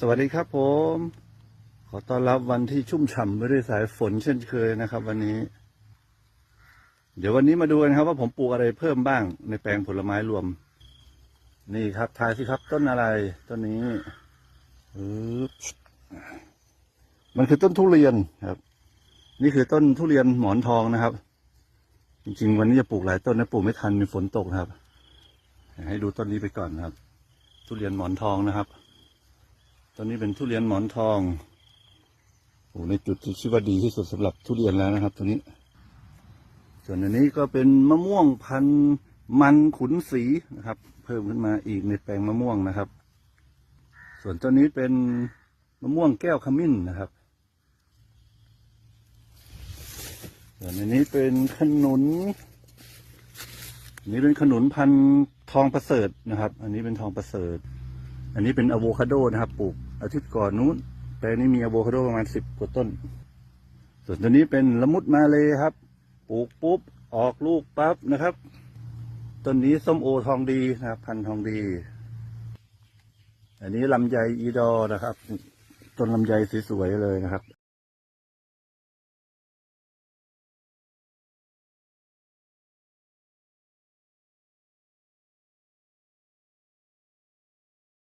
สวัสดีครับผม ขอต้อนรับวันที่ชุ่มฉ่ำไปด้วยสายฝนเช่นเคยนะครับ วันนี้ เดี๋ยววันนี้มาดูกันครับ ว่าผมปลูกอะไรเพิ่มบ้างในแปลงผลไม้รวม นี่ครับทายสิครับต้นอะไร ต้นนี้มันคือต้นทุเรียนครับ นี่คือต้นทุเรียนหมอนทองนะครับ จริงๆ วันนี้จะปลูกหลายต้นนะปลูกไม่ทันมีฝนตกครับ ให้ดูต้นนี้ไปก่อนครับ ทุเรียนหมอนทองนะครับ ต้นนี้เป็นทุเรียนหมอนทองโอ้ในจุดที่คิดว่าดีที่สุดสำหรับทุเรียนแล้วนะครับตัวนี้ ส่วนอันนี้ก็เป็นมะม่วงพันมันขุนสีนะครับ เพิ่มขึ้นมาอีกในแปลงมะม่วงนะครับ ส่วนต้นนี้เป็นมะม่วงแก้วขมิ้นนะครับ ส่วนอันนี้เป็นขนุนอันนี้เป็นขนุนพันทองประเสริฐนะครับ อันนี้เป็นทองประเสริฐ อันนี้เป็นอะโวคาโดนะครับ ปลูก อาทิตย์ก่อนนู้นแปลงนี้มีอะโวคาโดประมาณสิบกว่าต้น ส่วนตัวนี้เป็นละมุดมาเลยครับ ปลูกปุ๊บ ออกลูกปั๊บนะครับ ต้นนี้ส้มโอทองดีนะครับ พันทองดี อันนี้ลำไยอีดอนะครับ ต้นลำไยสวยๆเลยนะครับ